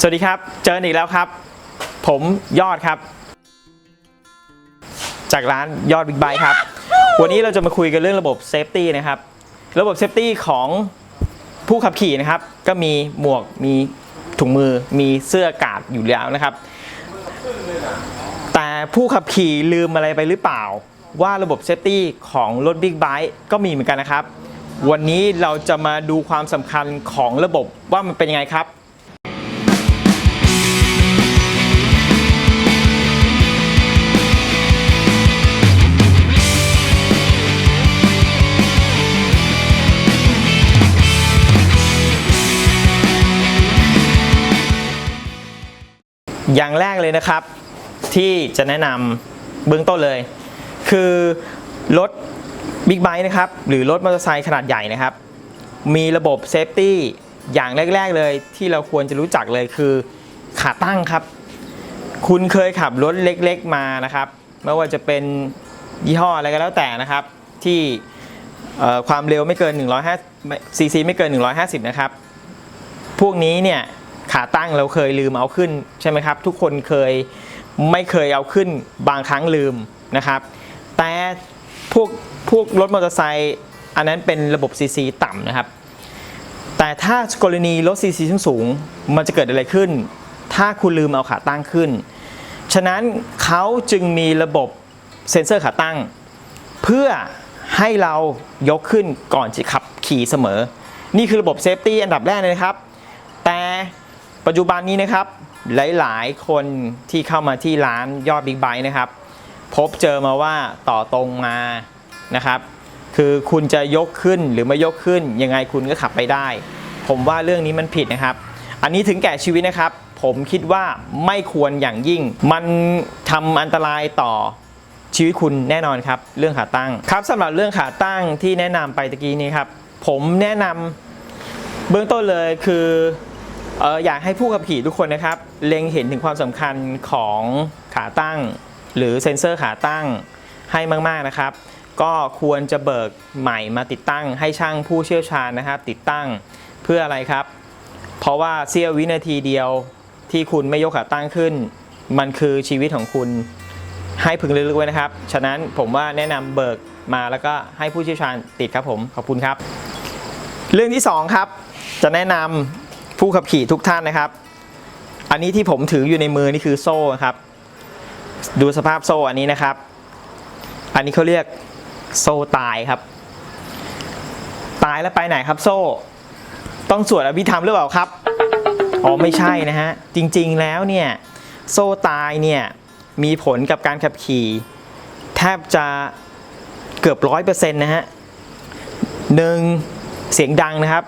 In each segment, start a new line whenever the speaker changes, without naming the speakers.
สวัสดีครับ เจออีกแล้วครับ ผมยอดครับ จากร้านยอดบิ๊กไบค์ครับ วันนี้เราจะมาคุยกันเรื่องระบบเซฟตี้นะครับ ระบบเซฟตี้ของผู้ขับขี่นะครับ ก็มีหมวก มีถุงมือ มีเสื้อกาดอยู่แล้วนะครับ แต่ผู้ขับขี่ลืมอะไรไปหรือเปล่า ว่าระบบเซฟตี้ของรถบิ๊กไบค์ก็มีเหมือนกันนะครับ วันนี้เราจะมาดูความสำคัญของระบบว่ามันเป็นยังไงครับ อย่างแรกเลยนะครับ ที่จะแนะนำเบื้องต้นเลย คือรถบิ๊กไบค์นะครับ หรือรถมอเตอร์ไซค์ขนาดใหญ่นะครับ มีระบบเซฟตี้อย่างแรก ๆ เลยที่เราควรจะรู้จักเลยคือขาตั้งครับ คุณเคยขับรถเล็กๆมานะครับ ไม่ว่าจะเป็นยี่ห้ออะไรก็แล้วแต่นะครับ ที่ความเร็วไม่เกิน150ซีซีไม่เกิน 150 นะครับ พวกนี้เนี่ย ขาตั้งเราเคยลืมเอาขึ้นใช่ไหมครับ ทุกคนเคยไม่เคยเอาขึ้นบางครั้งลืมนะครับ แต่พวกพวกรถมอเตอร์ไซค์อันนั้นเป็นระบบซีซีต่ำนะครับ แต่ถ้ากรณีรถซีซีสูงมันจะเกิดอะไรขึ้น ถ้าคุณลืมเอาขาตั้งขึ้น ฉะนั้นเขาจึงมีระบบเซ็นเซอร์ขาตั้ง เพื่อให้เรายกขึ้นก่อนจะขับขี่เสมอ นี่คือระบบเซฟตี้อันดับแรกเลยนะครับ ปัจจุบันนี้นะครับ หลายๆ คนที่เข้ามาที่ร้านยอดบิ๊กไบค์นะครับ พบเจอมาว่าต่อตรงมานะครับ คือคุณจะยกขึ้นหรือไม่ยกขึ้น ยังไงคุณก็ขับไปได้ ผมว่าเรื่องนี้มันผิดนะครับ อันนี้ถึงแก่ชีวิตนะครับ ผมคิดว่าไม่ควรอย่างยิ่ง มันทำอันตรายต่อชีวิตคุณแน่นอนครับ เรื่องขาตั้งครับสำหรับเรื่องขาตั้งที่แนะนำไปตะกี้นี้ครับ ผมแนะนำเบื้องต้นเลยคือ อออยากให้ผู้ขับขี่ทุกคนนะครับ เล็งเห็นถึงความสำคัญของขาตั้ง หรือเซ็นเซอร์ขาตั้งให้มากๆนะครับ ก็ควรจะเบิกใหม่มาติดตั้งให้ช่างผู้เชี่ยวชาญนะครับ ติดตั้งเพื่ออะไรครับ เพราะว่าเสี้ยววินาทีเดียวที่คุณไม่ยกขาตั้งขึ้น มันคือชีวิตของคุณให้พึงระลึกไว้นะครับ ฉะนั้นผมว่าแนะนำเบิกมาแล้วก็ให้ผู้เชี่ยวชาญติดครับผมขอบคุณครับ เรื่องที่ 2 ครับ จะแนะนำ ผู้ขับขี่ทุกท่านนะครับ อันนี้ที่ผมถืออยู่ในมือนี่คือโซ่ครับ ดูสภาพโซ่อันนี้นะครับ อันนี้เขาเรียกโซ่ตายครับ ตายแล้วไปไหนครับ โซ่ ต้องสวดอภิธรรมหรือเปล่าครับอ๋อไม่ใช่นะฮะ จริงๆแล้วเนี่ย โซ่ตายเนี่ยมีผลกับการขับขี่ แทบจะเกือบร้อยเปอร์เซ็นต์นะฮะหนึ่งเสียงดังนะครับ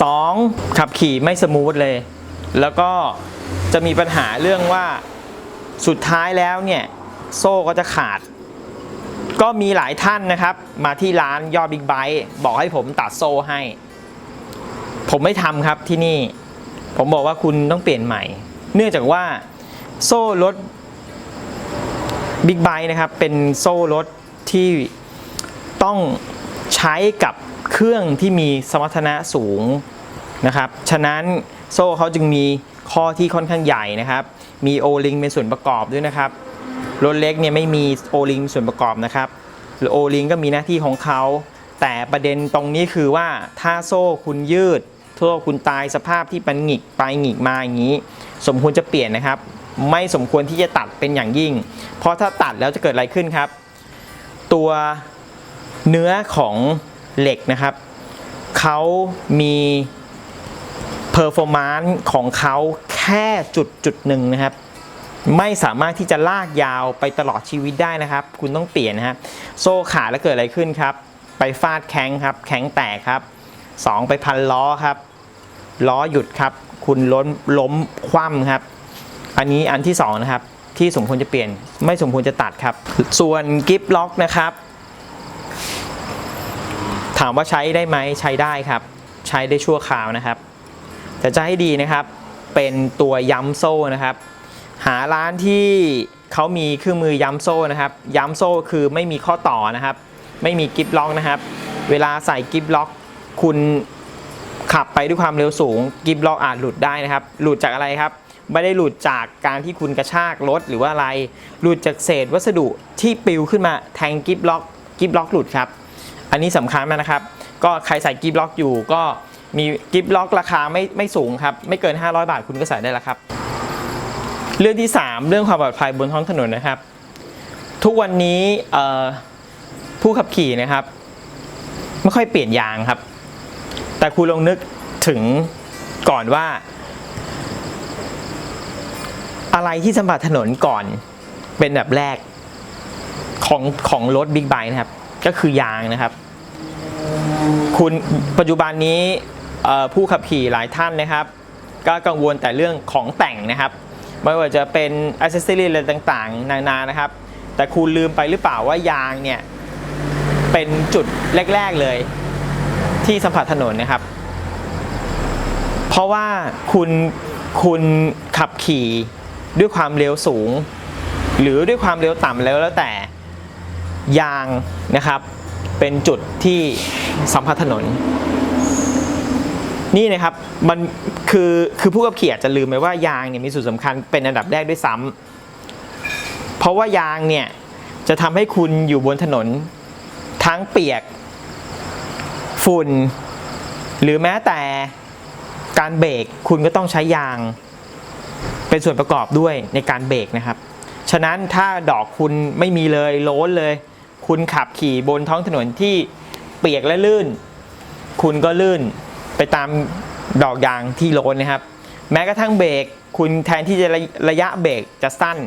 สองขับขี่ไม่สมูทเลย แล้วก็จะมีปัญหาเรื่องว่าสุดท้ายแล้วเนี่ยโซ่ก็จะขาด ก็มีหลายท่านนะครับ มาที่ร้านยอดบิ๊กไบค์บอกให้ผมตัดโซ่ให้ ผมไม่ทำครับที่นี่ ผมบอกว่าคุณต้องเปลี่ยนใหม่ เนื่องจากว่าโซ่รถบิ๊กไบค์นะครับ เป็นโซ่รถที่ต้อง ใช้กับเครื่องที่มีสมรรถนะสูงนะครับ ฉะนั้นโซ่เขาจึงมีข้อที่ค่อนข้างใหญ่นะครับ มีโอลิงเป็นส่วนประกอบด้วยนะครับ รถเล็กเนี่ยไม่มีโอลิงส่วนประกอบนะครับหรือโอลิงก็มีหน้าที่ของเขา แต่ประเด็นตรงนี้คือว่าถ้าโซ่คุณยืดโซ่คุณตายสภาพที่มันหงิกไปหงิกมาอย่างนี้ สมควรจะเปลี่ยนนะครับ ไม่สมควรที่จะตัดเป็นอย่างยิ่ง เพราะถ้าตัดแล้วจะเกิดอะไรขึ้นครับ ตัว เนื้อของเหล็กนะครับเขามีเพอร์ฟอร์มานซ์ของเขาแค่จุดจุดหนึ่งนะครับ ไม่สามารถที่จะลากยาวไปตลอดชีวิตได้นะครับ คุณต้องเปลี่ยนนะครับโซ่ขาดแล้วเกิดอะไรขึ้นครับ ไปฟาดแข้งครับ แข้งแตกครับสองไปพันล้อครับ ล้อหยุดครับ คุณล้มล้มคว่ำครับ อันนี้อันที่สองนะครับที่สมควรจะเปลี่ยนไม่สมควรจะตัดครับ ส่วนกิฟล็อกนะครับ ถามว่าใช้ได้ไหมใช้ได้ครับ ใช้ได้ชั่วคราวนะครับ แต่จะให้ดีนะครับ เป็นตัวย้ำโซ่นะครับ หาร้านที่เขามีเครื่องมือย้ำโซ่นะครับ ย้ำโซ่คือไม่มีข้อต่อนะครับ ไม่มีกิฟล็อกนะครับ เวลาใส่กิฟล็อก คุณขับไปด้วยความเร็วสูงกิฟล็อกอาจหลุดได้นะครับ หลุดจากอะไรครับ ไม่ได้หลุดจากการที่คุณกระชากรถหรือว่าอะไร หลุดจากเศษวัสดุที่ปลิวขึ้นมาแทงกิฟล็อกกิฟล็อกหลุดครับ อันนี้สำคัญมากนะครับ ก็ใครใส่กิฟล็อกอยู่ก็มีกิฟล็อกราคาไม่ไม่สูงครับ ไม่เกิน 500 บาทคุณก็ใส่ได้แล้วครับ เรื่องที่ 3 เรื่องความปลอดภัยบนท้องถนนนะครับ ทุกวันนี้ผู้ขับขี่นะครับ ไม่ค่อยเปลี่ยนยางครับ แต่คุณลองนึกถึงก่อนว่า อะไรที่สัมผัสถนนก่อนเป็นแบบแรกของของรถบิ๊กไบค์นะครับ ก็คือยางนะครับ คุณปัจจุบันนี้ผู้ขับขี่หลายท่านนะครับ ก็กังวลแต่เรื่องของแต่งนะครับ ไม่ว่าจะเป็นอ c เซอรี่อะไรต่างๆ นานานะครับ แต่คุณลืมไปหรือเปล่าว่ายางเนี่ย เป็นจุดแรก ๆ เลย ที่สัมผัสถนนนะครับ เพราะว่าคุณคุณขับขี่ด้วยความเร็วสูง หรือด้วยความเร็วต่ำแล้วแล้วแต่ยางนะครับ เป็นจุดที่ สัมผัสถนน นี่นะครับมันคือคือผู้ขับขี่อาจจะลืมไปว่ายางเนี่ยมีส่วนสำคัญเป็นอันดับแรกด้วยซ้ำเพราะว่ายางเนี่ยจะทำให้คุณอยู่บนถนน ทั้งเปียก ฝุ่น หรือแม้แต่การเบรกคุณก็ต้องใช้ยาง เป็นส่วนประกอบด้วยในการเบรกนะครับ ฉะนั้นถ้าดอกคุณไม่มีเลยโล้นเลย คุณขับขี่บนท้องถนนที่ เปียกและลื่น คุณก็ลื่นไปตามดอกยางที่โลนนะครับ แม้กระทั่งเบรกคุณแทนที่จะระระยะเบรกจะสั้น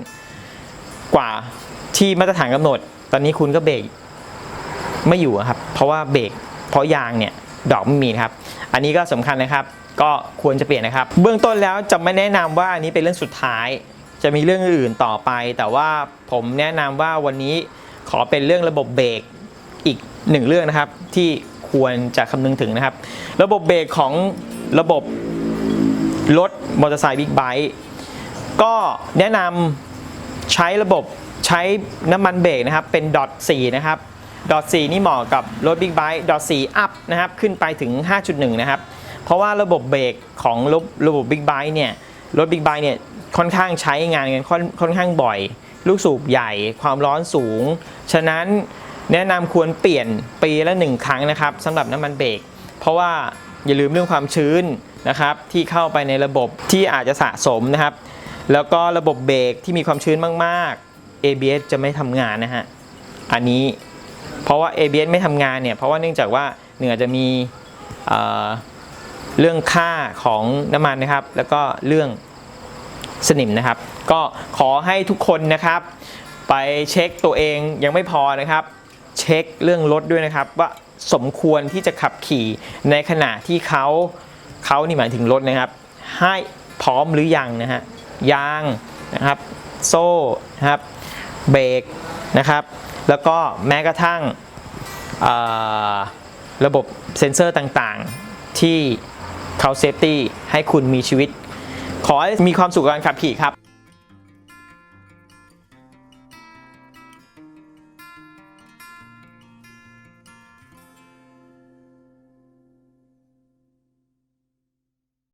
กว่าที่มาตรฐานกำหนด ตอนนี้คุณก็เบรกไม่อยู่ครับ เพราะว่าเบรกเพราะยางเนี่ยดอกไม่มีครับ อันนี้ก็สำคัญนะครับ ก็ควรจะเปลี่ยนนะครับ เบื้องต้นแล้วจะไม่แนะนำว่าอันนี้เป็นเรื่องสุดท้าย จะมีเรื่องอื่นต่อไป แต่ว่าผมแนะนำว่าวันนี้ขอเป็นเรื่องระบบเบรก หนึ่งเรื่องนะครับที่ควรจะคำนึงถึงนะครับ ระบบเบรกของระบบรถมอเตอร์ไซค์บิ๊กไบค์ก็แนะนำใช้ระบบใช้น้ำมันเบรกนะครับเป็นดอท4นะครับดอท4นี่เหมาะกับรถบิ๊กไบค์ดอท4อัพนะครับขึ้นไปถึง 5.1 นะครับ เพราะว่าระบบเบรกของระบบระบบบิ๊กไบค์เนี่ยรถบิ๊กไบค์เนี่ยค่อนข้างใช้งานกันค่อนค่อนข้างบ่อย ลูกสูบใหญ่ความร้อนสูง ฉะนั้น แนะนำควรเปลี่ยนปีละหนึ่งครั้งนะครับสำหรับน้ำมันเบรกเพราะว่าอย่าลืมเรื่องความชื้นนะครับที่เข้าไปในระบบที่อาจจะสะสมนะครับ แล้วก็ระบบเบรกที่มีความชื้นมาก ๆ ABS จะไม่ทำงานนะฮะอันนี้เพราะว่า ABS ไม่ทำงานเนี่ยเพราะว่าเนื่องจากว่าเหนือจะมีเเรื่องค่าของน้ำมันนะครับ แล้วก็เรื่องสนิมนะครับ ก็ขอให้ทุกคนนะครับ ไปเช็คตัวเองยังไม่พอนะครับ ช็คเรื่องรถด้วยนะครับว่าสมควรที่จะขับขี่ในขณะที่เขาเขานี่หมายถึงรถนะครับ ให้พร้อมหรือยังนะฮะยางนะครับ โซ่นะครับเบรกนะครับ แล้วก็แม้กระทั่งระบบเซ็นเซอร์ต่างๆ ที่เขาเซฟตี้ให้คุณมีชีวิต ขอให้มีความสุขกับการขับขี่ครับ